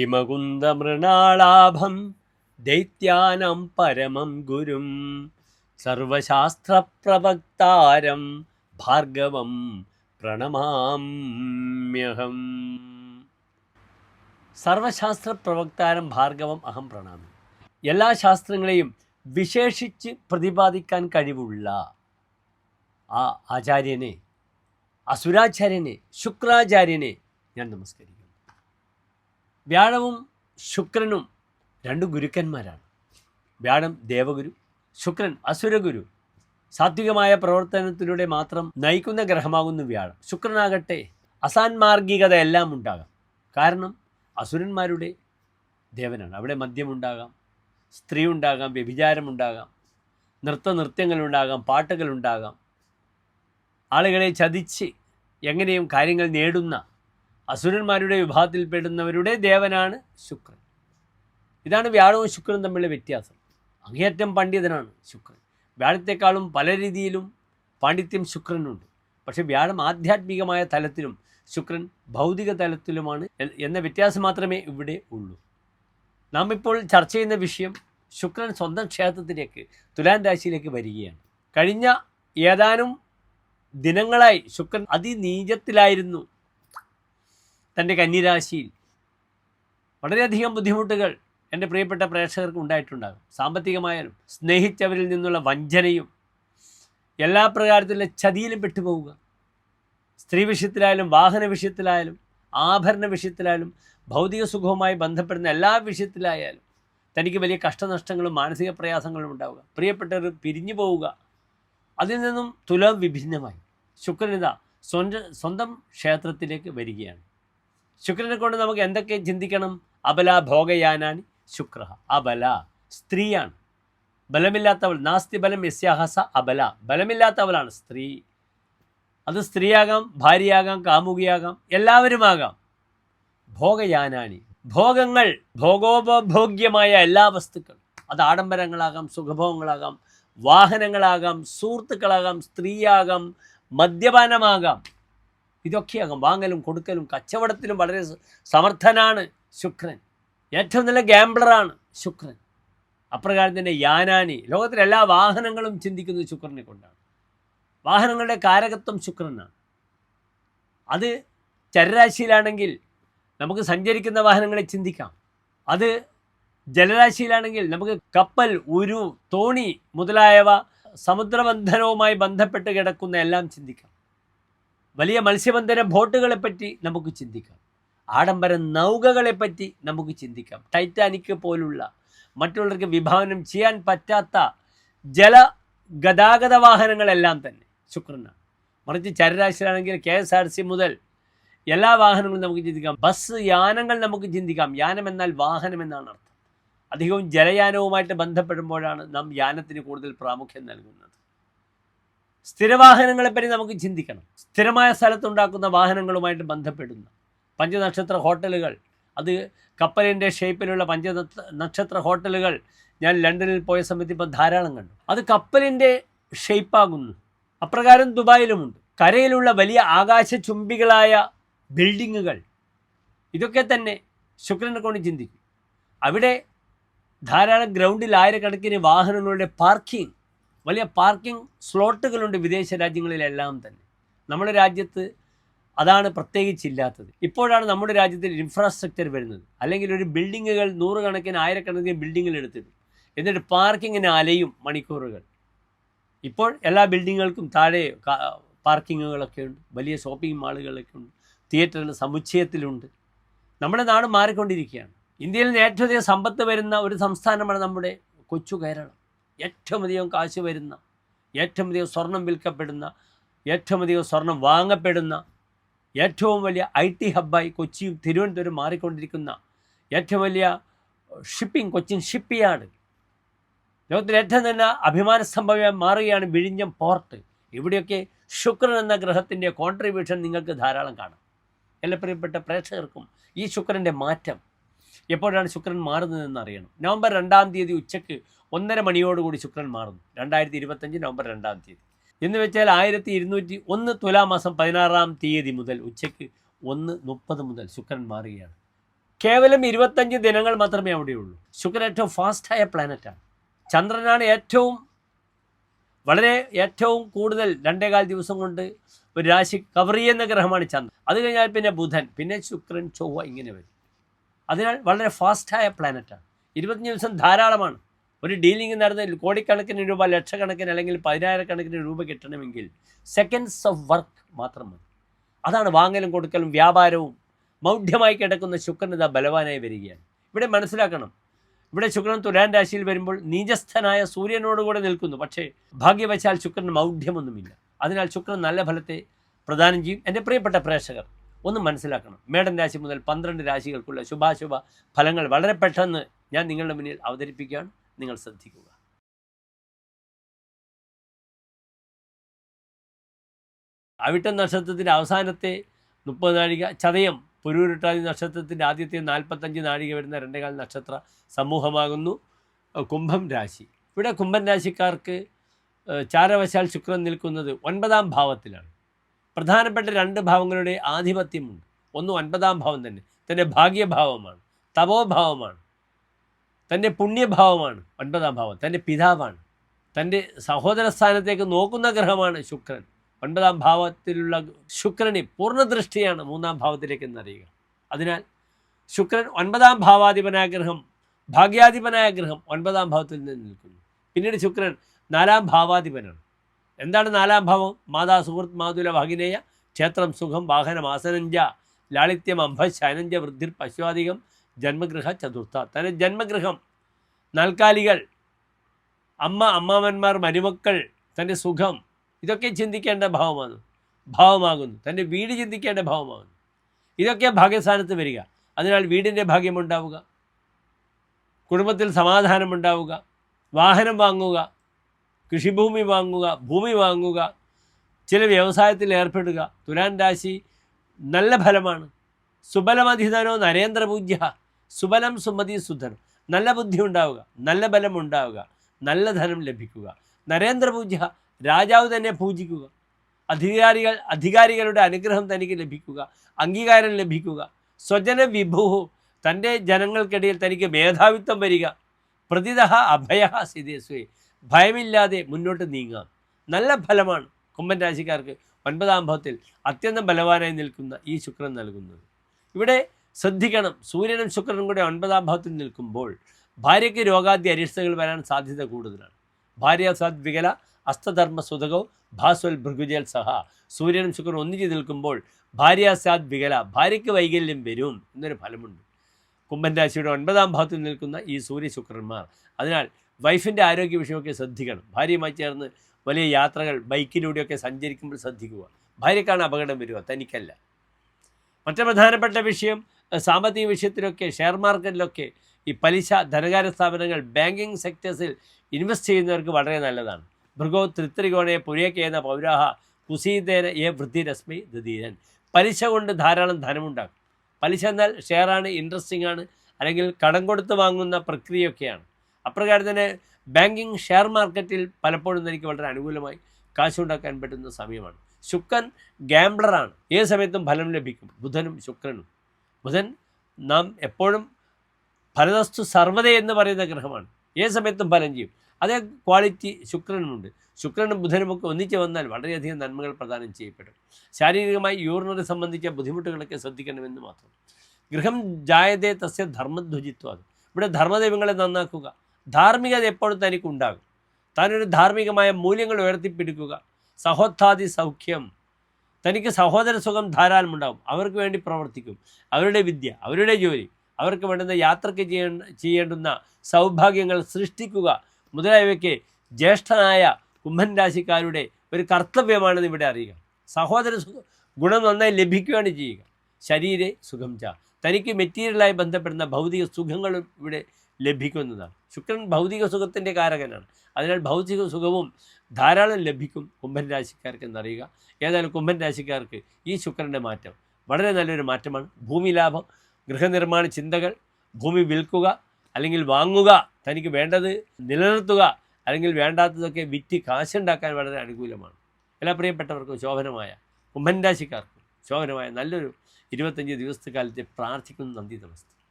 ഹിമകുന്ദമൃണാളാഭം ദൈത്യാനം പരമം ഗുരും സർവശാസ്ത്രപ്രവക്താരം ഭാർഗവം പ്രണമാമ്യഹം. സർവശാസ്ത്ര പ്രവക്താരം ഭാർഗവം അഹം പ്രണാമി. എല്ലാ ശാസ്ത്രങ്ങളെയും വിശേഷിച്ച് പ്രതിപാദിക്കാൻ കഴിവുള്ള ആ ആചാര്യനെ അസുരാചാര്യനെ ശുക്രാചാര്യനെ ഞാൻ നമസ്കരിക്കുന്നു. വ്യാഴവും ശുക്രനും രണ്ട് ഗുരുക്കന്മാരാണ്. വ്യാഴം ദേവഗുരു ശുക്രൻ അസുരഗുരു. സാത്വികമായ പ്രവർത്തനത്തിലൂടെ മാത്രം നയിക്കുന്ന ഗ്രഹമാകുന്നു വ്യാഴം. ശുക്രനാകട്ടെ അസാൻമാർഗികത എല്ലാം ഉണ്ടാകാം. കാരണം അസുരന്മാരുടെ ദേവനാണ്. അവിടെ മദ്യമുണ്ടാകാം സ്ത്രീ ഉണ്ടാകാം വ്യഭിചാരമുണ്ടാകാം നൃത്ത നൃത്യങ്ങളുണ്ടാകാം പാട്ടുകളുണ്ടാകാം. ആളുകളെ ചതിച്ച് എങ്ങനെയും കാര്യങ്ങൾ നേടുന്ന അസുരന്മാരുടെ വിഭാഗത്തിൽപ്പെടുന്നവരുടെ ദേവനാണ് ശുക്രൻ. ഇതാണ് വ്യാഴവും ശുക്രനും തമ്മിലുള്ള വ്യത്യാസം. അങ്ങേയറ്റം പണ്ഡിതനാണ് ശുക്രൻ. വ്യാഴത്തെക്കാളും പല രീതിയിലും പാണ്ഡിത്യം ശുക്രനുണ്ട്. പക്ഷേ വ്യാഴം ആധ്യാത്മികമായ തലത്തിലും ശുക്രൻ ഭൗതിക തലത്തിലുമാണ് എന്ന വ്യത്യാസം മാത്രമേ ഇവിടെ ഉള്ളൂ. നാം ഇപ്പോൾ ചർച്ച ചെയ്യുന്ന വിഷയം ശുക്രൻ സ്വന്തം ക്ഷേത്രത്തിലേക്ക് തുലാൻ രാശിയിലേക്ക് വരികയാണ്. കഴിഞ്ഞ ഏതാനും ദിനങ്ങളായി ശുക്രൻ അതിനീചത്തിലായിരുന്നു. തന്റെ കന്നിരാശിയിൽ വളരെയധികം ബുദ്ധിമുട്ടുകൾ എന്റെ പ്രിയപ്പെട്ട പ്രേക്ഷകർക്ക് ഉണ്ടായിട്ടുണ്ടാകും. സാമ്പത്തികമായാലും സ്നേഹിച്ചവരിൽ നിന്നുള്ള വഞ്ചനയും എല്ലാ പ്രകാരത്തിലുള്ള ചതിയിലും പെട്ടുപോവുക. സ്ത്രീ വിഷയത്തിലായാലും വാഹന വിഷയത്തിലായാലും ആഭരണ വിഷയത്തിലായാലും ഭൗതിക സുഖവുമായി ബന്ധപ്പെടുന്ന എല്ലാ വിഷയത്തിലായാലും തനിക്ക് വലിയ കഷ്ടനഷ്ടങ്ങളും മാനസിക പ്രയാസങ്ങളും ഉണ്ടാവുക. പ്രിയപ്പെട്ടവർ പിരിഞ്ഞു പോവുക. അതിൽ നിന്നും തുലം വിഭിന്നമായി. ശുക്രനിത സ്വന്തം സ്വന്തം ക്ഷേത്രത്തിലേക്ക് വരികയാണ്. ശുക്രനെ കൊണ്ട് നമുക്ക് എന്തൊക്കെ ചിന്തിക്കണം? അബല ഭോഗയാനാനി ശുക്ര അബല സ്ത്രീയാണ്. ബലമില്ലാത്തവൾ നാസ്തി ബലം യസ്യാഹസ അബല. ബലമില്ലാത്തവളാണ് സ്ത്രീ. അത് സ്ത്രീയാകാം ഭാര്യയാകാം കാമുകിയാകാം എല്ലാവരുമാകാം. ഭോഗയാനാനി. ഭോഗങ്ങൾ ഭോഗോപഭോഗ്യമായ എല്ലാ വസ്തുക്കളും. അത് ആഡംബരങ്ങളാകാം സുഖഭോഗങ്ങളാകാം വാഹനങ്ങളാകാം സുഹൃത്തുക്കളാകാം സ്ത്രീയാകാം മദ്യപാനമാകാം. ഇതൊക്കെയാകാം വാങ്ങലും കൊടുക്കലും കച്ചവടത്തിലും വളരെ സമർത്ഥനാണ് ശുക്രൻ. ഏറ്റവും നല്ല ഗാംബ്ലറാണ് ശുക്രൻ. അപ്രകാരം തന്നെ യാനാനി. ലോകത്തിലെ എല്ലാ വാഹനങ്ങളും ചിന്തിക്കുന്നത് ശുക്രനെ കൊണ്ടാണ്. വാഹനങ്ങളുടെ കാരകത്വം ശുക്രനാണ്. അത് ചരരാശിയിലാണെങ്കിൽ നമുക്ക് സഞ്ചരിക്കുന്ന വാഹനങ്ങളെ ചിന്തിക്കാം. അത് ജലരാശിയിലാണെങ്കിൽ നമുക്ക് കപ്പൽ ഉരു തോണി മുതലായവ സമുദ്രബന്ധനവുമായി ബന്ധപ്പെട്ട് കിടക്കുന്ന എല്ലാം ചിന്തിക്കാം. വലിയ മത്സ്യബന്ധന ബോട്ടുകളെ പറ്റി നമുക്ക് ചിന്തിക്കാം. ആഡംബര നൗകകളെപ്പറ്റി നമുക്ക് ചിന്തിക്കാം. ടൈറ്റാനിക് പോലുള്ള മറ്റുള്ളവർക്ക് വിഭാവനം ചെയ്യാൻ പറ്റാത്ത ജല ഗതാഗത വാഹനങ്ങളെല്ലാം തന്നെ. ശുക്രനാണ്. മറിച്ച് ചരരാശിയിലാണെങ്കിൽ കെ എസ് ആർ സി മുതൽ എല്ലാ വാഹനങ്ങളും നമുക്ക് ചിന്തിക്കാം. ബസ് യാനങ്ങൾ നമുക്ക് ചിന്തിക്കാം. യാനം എന്നാൽ വാഹനം എന്നാണ് അർത്ഥം. അധികവും ജലയാനവുമായിട്ട് ബന്ധപ്പെടുമ്പോഴാണ് നാം യാനത്തിന് കൂടുതൽ പ്രാമുഖ്യം നൽകുന്നത്. സ്ഥിരവാഹനങ്ങളെപ്പറ്റി നമുക്ക് ചിന്തിക്കണം. സ്ഥിരമായ സ്ഥലത്തുണ്ടാക്കുന്ന വാഹനങ്ങളുമായിട്ട് ബന്ധപ്പെടുന്ന. പഞ്ചനക്ഷത്ര ഹോട്ടലുകൾ അത് കപ്പലിന്റെ ഷേപ്പിലുള്ള പഞ്ച നക്ഷത്ര ഹോട്ടലുകൾ ഞാൻ ലണ്ടനിൽ പോയ സമയത്ത് ഇപ്പം ധാരാളം കണ്ടു. അത് കപ്പലിന്റെ ഷേപ്പാകുന്നു. അപ്രകാരം ദുബായിലുമുണ്ട്. കരയിലുള്ള വലിയ ആകാശ ചുംബികളായ ബിൽഡിങ്ങുകൾ. ഇതൊക്കെ തന്നെ ശുക്രനെ കൊണ്ട് ചിന്തിക്കും. അവിടെ ധാരാളം ഗ്രൗണ്ടിൽ ആയിരക്കണക്കിന് വാഹനങ്ങളുടെ പാർക്കിംഗ് വലിയ പാർക്കിംഗ് സ്ലോട്ടുകളുണ്ട് വിദേശ രാജ്യങ്ങളിലെല്ലാം തന്നെ. നമ്മുടെ രാജ്യത്ത് അതാണ് പ്രത്യേകിച്ചില്ലാത്തത്. ഇപ്പോഴാണ് നമ്മുടെ രാജ്യത്തിൽ ഇൻഫ്രാസ്ട്രക്ചർ വരുന്നത്. അല്ലെങ്കിൽ ഒരു ബിൽഡിങ്ങുകൾ നൂറുകണക്കിന് ആയിരക്കണക്കിന് ബിൽഡിങ്ങുകൾ എടുത്തിട്ട് എന്നിട്ട് പാർക്കിങ്ങിന് അലയും മണിക്കൂറുകൾ. ഇപ്പോൾ എല്ലാ ബിൽഡിങ്ങുകൾക്കും താഴെ പാർക്കിങ്ങുകളൊക്കെ ഉണ്ട്. വലിയ ഷോപ്പിംഗ് മാളുകളൊക്കെ ഉണ്ട്. തിയേറ്ററിന് സമുച്ചയത്തിലുണ്ട്. നമ്മുടെ നാട് മാറിക്കൊണ്ടിരിക്കുകയാണ്. ഇന്ത്യയിൽ ഏറ്റവും അധികം സമ്പത്ത് വരുന്ന ഒരു സംസ്ഥാനമാണ് നമ്മുടെ കൊച്ചു കേരളം. ഏറ്റവും അധികം കാശ് വരുന്ന ഏറ്റവും അധികം സ്വർണം വിൽക്കപ്പെടുന്ന ഏറ്റവും അധികം സ്വർണം വാങ്ങപ്പെടുന്ന ഏറ്റവും വലിയ ഐ ടി ഹബ്ബായി കൊച്ചിയും തിരുവനന്തപുരം മാറിക്കൊണ്ടിരിക്കുന്ന ഏറ്റവും വലിയ ഷിപ്പിംഗ് കൊച്ചിൻ ഷിപ്പ് യാർഡ് ലോകത്തിലെ ഏറ്റവും തന്നെ അഭിമാന സംഭവമായി മാറുകയാണ് വിഴിഞ്ഞം പോർട്ട്. ഇവിടെയൊക്കെ ശുക്രൻ എന്ന ഗ്രഹത്തിന്റെ കോൺട്രിബ്യൂഷൻ നിങ്ങൾക്ക് ധാരാളം കാണാം. എല്ലാ പ്രിയപ്പെട്ട പ്രേക്ഷകർക്കും ഈ ശുക്രന്റെ മാറ്റം എപ്പോഴാണ് ശുക്രൻ മാറുന്നതെന്ന് അറിയണം. നവംബർ രണ്ടാം തീയതി ഉച്ചയ്ക്ക് ഒന്നര മണിയോടുകൂടി ശുക്രൻ മാറുന്നു. രണ്ടായിരത്തി ഇരുപത്തഞ്ച് നവംബർ രണ്ടാം തീയതി. എന്ന് വെച്ചാൽ ആയിരത്തി ഇരുന്നൂറ്റി ഒന്ന് തുലാമാസം പതിനാറാം തീയതി മുതൽ ഉച്ചയ്ക്ക് ഒന്ന് മുപ്പത് മുതൽ ശുക്രൻ മാറുകയാണ്. കേവലം ഇരുപത്തഞ്ച് ദിനങ്ങൾ മാത്രമേ അവിടെയുള്ളൂ. ശുക്രൻ ഏറ്റവും ഫാസ്റ്റായ പ്ലാനറ്റാണ്. ചന്ദ്രനാണ് ഏറ്റവും വളരെ ഏറ്റവും കൂടുതൽ രണ്ടേകാൽ ദിവസം കൊണ്ട് ഒരു രാശി കവർ ചെയ്യുന്ന ഗ്രഹമാണ് ചന്ദ്രൻ. അത് കഴിഞ്ഞാൽ പിന്നെ ബുധൻ പിന്നെ ശുക്രൻ ചൊവ്വ ഇങ്ങനെ വരും. അതിനാൽ വളരെ ഫാസ്റ്റായ പ്ലാനറ്റാണ്. ഇരുപത്തഞ്ച് ദിവസം ധാരാളമാണ്. ഒരു ഡീലിംഗ് നടന്ന് കോടിക്കണക്കിന് രൂപ ലക്ഷക്കണക്കിന് അല്ലെങ്കിൽ പതിനായിരക്കണക്കിന് രൂപ കിട്ടണമെങ്കിൽ സെക്കൻഡ്സ് ഓഫ് വർക്ക് മാത്രം മതി. അതാണ് വാങ്ങലും കൊടുക്കലും വ്യാപാരവും. മൗഢ്യമായി കിടക്കുന്ന ശുക്രൻ ഇതാ ബലവാനായി വരികയാണ്. ഇവിടെ മനസ്സിലാക്കണം. ഇവിടെ ശുക്രൻ തുലാൻ രാശിയിൽ വരുമ്പോൾ നീചസ്ഥനായ സൂര്യനോടുകൂടെ നിൽക്കുന്നു. പക്ഷേ ഭാഗ്യവശാൽ ശുക്രൻ മൗഢ്യമൊന്നുമില്ല. അതിനാൽ ശുക്രൻ നല്ല ഫലത്തെ പ്രദാനം ചെയ്യും. എന്റെ പ്രിയപ്പെട്ട പ്രേക്ഷകർ ഒന്ന് മനസ്സിലാക്കണം. മേടൻ രാശി മുതൽ പന്ത്രണ്ട് രാശികൾക്കുള്ള ശുഭാശുഭ ഫലങ്ങൾ വളരെ പെട്ടെന്ന് ഞാൻ നിങ്ങളുടെ മുന്നിൽ അവതരിപ്പിക്കുകയാണ്. നിങ്ങൾ ശ്രദ്ധിക്കുക. അവിട്ടം നക്ഷത്രത്തിന്റെ അവസാനത്തെ മുപ്പത് നാഴിക ചതയം പുരൂരുട്ടാതി നക്ഷത്രത്തിന്റെ ആദ്യത്തെ നാൽപ്പത്തഞ്ച് നാഴിക വരുന്ന രണ്ടേകാൽ നക്ഷത്ര സമൂഹമാകുന്നു. കുംഭം രാശി. ഇവിടെ കുംഭൻ രാശിക്കാർക്ക് ചാരവശാൽ ശുക്രൻ നിൽക്കുന്നത് ഒൻപതാം ഭാവത്തിലാണ്. പ്രധാനപ്പെട്ട രണ്ട് ഭാവങ്ങളുടെ ആധിപത്യമുണ്ട്. ഒന്ന് ഒൻപതാം ഭാവം തന്നെ. തന്റെ ഭാഗ്യഭാവമാണ്. തപോഭാവമാണ്. തന്റെ പുണ്യഭാവമാണ് ഒൻപതാം ഭാവം തന്റെ പിതാവാണ്. തന്റെ സഹോദര സ്ഥാനത്തേക്ക് നോക്കുന്ന ഗ്രഹമാണ് ശുക്രൻ. ഒൻപതാം ഭാവത്തിലുള്ള ശുക്രനെ പൂർണദൃഷ്ടിയാണ് മൂന്നാം ഭാവത്തിലേക്ക് എന്നറിയുക. അതിനാൽ ശുക്രൻ ഒൻപതാം ഭാവാധിപനായ ഗ്രഹം ഭാഗ്യാധിപനായ ഗ്രഹം ഒൻപതാം ഭാവത്തിൽ നിന്ന് നിൽക്കുന്നു. പിന്നീട് ശുക്രൻ നാലാം ഭാവാധിപനാണ്. എന്താണ് നാലാം ഭാവം? മാതാ സുഹൃത്ത് മാതുല ഭഗിനേയ ക്ഷേത്രം സുഖം വാഹനം ആസനഞ്ച ലാളിത്യം അംഭ ശൈനഞ്ച വൃദ്ധിർ പശുവാധികം ജന്മഗൃഹ ചതുർത്ഥ. തന്റെ ജന്മഗൃഹം. നാൽക്കാലികൾ. അമ്മ അമ്മാവന്മാർ മരുമക്കൾ തന്റെ സുഖം. ഇതൊക്കെ ചിന്തിക്കേണ്ട ഭാവമാണ്. ഭാവമാകുന്നു. തന്റെ വീട് ചിന്തിക്കേണ്ട ഭാവമാകുന്നു. ഇതൊക്കെ ഭാഗ്യസ്ഥാനത്ത് വരിക. അതിനാൽ വീടിന്റെ ഭാഗ്യമുണ്ടാവുക കുടുംബത്തിൽ സമാധാനമുണ്ടാവുക വാഹനം വാങ്ങുക. കൃഷിഭൂമി വാങ്ങുക. ഭൂമി വാങ്ങുക. ചില വ്യവസായത്തിൽ ഏർപ്പെടുക. തുലാൻ രാശി നല്ല ഫലമാണ്. സുബലമധിധനോ നരേന്ദ്രപൂജ്യ സുബലം സുമതി സുധനം നല്ല ബുദ്ധി ഉണ്ടാവുക നല്ല ബലം ഉണ്ടാവുക നല്ല ധനം ലഭിക്കുക. നരേന്ദ്രപൂജ്യ രാജാവ് തന്നെ പൂജിക്കുക. അധികാരികൾ അധികാരികളുടെ അനുഗ്രഹം തനിക്ക് ലഭിക്കുക അംഗീകാരം ലഭിക്കുക. സ്വജന വിഭു തന്റെ ജനങ്ങൾക്കിടയിൽ തനിക്ക് മേധാവിത്വം വരിക. പ്രതിത അഭയ സിതേസ്വേ ഭയമില്ലാതെ മുന്നോട്ട് നീങ്ങാം. നല്ല ഫലമാണ് കുംഭൻ രാശിക്കാർക്ക് ഒൻപതാം ഭാവത്തിൽ അത്യന്തം ബലവാനായി നിൽക്കുന്ന ഈ ശുക്രൻ നൽകുന്നത്. ഇവിടെ ശ്രദ്ധിക്കണം. സൂര്യനും ശുക്രനും കൂടെ ഒൻപതാം ഭാവത്തിൽ നിൽക്കുമ്പോൾ ഭാര്യയ്ക്ക് രോഗാദി അരിഷ്ടകൾ വരാൻ സാധ്യത കൂടുതലാണ്. ഭാര്യ സദ്വികല അസ്തധർമ്മ ഭാസ്വൽ ഭൃഗുജൽ സഹ. സൂര്യനും ശുക്രനും ഒന്നിച്ച് നിൽക്കുമ്പോൾ ഭാര്യ സാദ്വികല ഭാര്യയ്ക്ക് വൈകല്യം വരും എന്നൊരു ഫലമുണ്ട്. കുംഭൻ രാശിയുടെ ഒൻപതാം ഭാവത്തിൽ നിൽക്കുന്ന ഈ സൂര്യ ശുക്രന്മാർ അതിനാൽ വൈഫിന്റെ ആരോഗ്യ വിഷയമൊക്കെ ശ്രദ്ധിക്കണം. ഭാര്യയുമായി ചേർന്ന് വലിയ യാത്രകൾ ബൈക്കിലൂടെയൊക്കെ സഞ്ചരിക്കുമ്പോൾ ശ്രദ്ധിക്കുക. ഭാര്യക്കാണ് അപകടം വരിക തനിക്കല്ല. മറ്റു പ്രധാനപ്പെട്ട വിഷയം സാമ്പത്തിക വിഷയത്തിലൊക്കെ ഷെയർ മാർക്കറ്റിലൊക്കെ ഈ പലിശ ധനകാര്യ സ്ഥാപനങ്ങൾ ബാങ്കിങ് സെക്ടേഴ്സിൽ ഇൻവെസ്റ്റ് ചെയ്യുന്നവർക്ക് വളരെ നല്ലതാണ്. ഭൃഗോ തൃത്രികോണയെ പുഴയക്കേന പൗരാഹ കുസീതേന ഏ വൃദ്ധിരശ്മി ദധീരൻ. പലിശ കൊണ്ട് ധാരാളം ധനമുണ്ടാക്കും. പലിശ എന്നാൽ ഷെയറാണ് ഇൻട്രസ്റ്റിംഗ് ആണ് അല്ലെങ്കിൽ കടം കൊടുത്ത് വാങ്ങുന്ന പ്രക്രിയയൊക്കെയാണ്. അപ്രകാരം തന്നെ ബാങ്കിങ് ഷെയർ മാർക്കറ്റിൽ പലപ്പോഴും എനിക്ക് വളരെ അനുകൂലമായി കാശുണ്ടാക്കാൻ പറ്റുന്ന സമയമാണ്. ശുക്രൻ ഗാംബ്ലറാണ് ഏത് സമയത്തും ഫലം ലഭിക്കും. ബുധനും ശുക്രനും. ബുധൻ നാം എപ്പോഴും ഫലദസ്തു സർവത എന്ന് പറയുന്ന ഗ്രഹമാണ്. ഏത് സമയത്തും ഫലം ചെയ്യും. അതേ ക്വാളിറ്റി ശുക്രനുമുണ്ട്. ശുക്രനും ബുധനുമൊക്കെ ഒന്നിച്ച് വന്നാൽ വളരെയധികം നന്മകൾ പ്രദാനം ചെയ്യപ്പെടും. ശാരീരികമായി യൂറിനറി സംബന്ധിച്ച ബുദ്ധിമുട്ടുകളൊക്കെ ശ്രദ്ധിക്കണമെന്ന് മാത്രം. ഗൃഹം ജായതേ തസ്യ ധർമ്മധ്വജിത്വം ഇവിടെ ധർമ്മദൈവങ്ങളെ നന്നാക്കുക. ധാർമ്മികത എപ്പോഴും തനിക്കുണ്ടാകും. താനൊരു ധാർമ്മികമായ മൂല്യങ്ങൾ ഉയർത്തിപ്പിടിക്കുക. സഹോത്ഥാദി സൗഖ്യം. തനിക്ക് സഹോദര സുഖം ധാരാളം ഉണ്ടാകും അവർക്ക് വേണ്ടി പ്രവർത്തിക്കും. അവരുടെ വിദ്യ അവരുടെ ജോലി അവർക്ക് വേണ്ടുന്ന യാത്രയ്ക്ക് ചെയ്യേണ്ട ചെയ്യേണ്ടുന്ന സൗഭാഗ്യങ്ങൾ സൃഷ്ടിക്കുക മുതലായവയ്ക്ക് ജ്യേഷ്ഠനായ കുംഭൻ രാശിക്കാരുടെ ഒരു കർത്തവ്യമാണെന്ന് ഇവിടെ അറിയുക. സഹോദര ഗുണം നന്നായി ലഭിക്കുകയാണ് ചെയ്യുക. ശരീരെ സുഖം ച. തനിക്ക് മെറ്റീരിയലായി ബന്ധപ്പെടുന്ന ഭൗതിക സുഖങ്ങളും ഇവിടെ ലഭിക്കുന്നതാണ്. ശുക്രൻ ഭൗതിക സുഖത്തിന്റെ കാരകനാണ്. അതിനാൽ ഭൗതിക സുഖവും ധാരാളം ലഭിക്കും കുംഭൻ രാശിക്കാർക്ക് എന്നറിയുക. ഏതായാലും കുംഭൻ രാശിക്കാർക്ക് ഈ ശുക്രന്റെ മാറ്റം വളരെ നല്ലൊരു മാറ്റമാണ്. ഭൂമി ലാഭം ഗൃഹനിർമ്മാണ ചിന്തകൾ ഭൂമി വിൽക്കുക അല്ലെങ്കിൽ വാങ്ങുക തനിക്ക് വേണ്ടത് നിലനിർത്തുക അല്ലെങ്കിൽ വേണ്ടാത്തതൊക്കെ വിറ്റ് കാശുണ്ടാക്കാൻ വളരെ അനുകൂലമാണ്. എല്ലാ പ്രിയപ്പെട്ടവർക്കും ശോഭനമായ കുംഭൻ രാശിക്കാർക്കും ശോഭനമായ നല്ലൊരു ഇരുപത്തഞ്ച് ദിവസത്തെ കാലത്തെ പ്രാർത്ഥിക്കുന്നു. നന്ദി നമസ്തേ.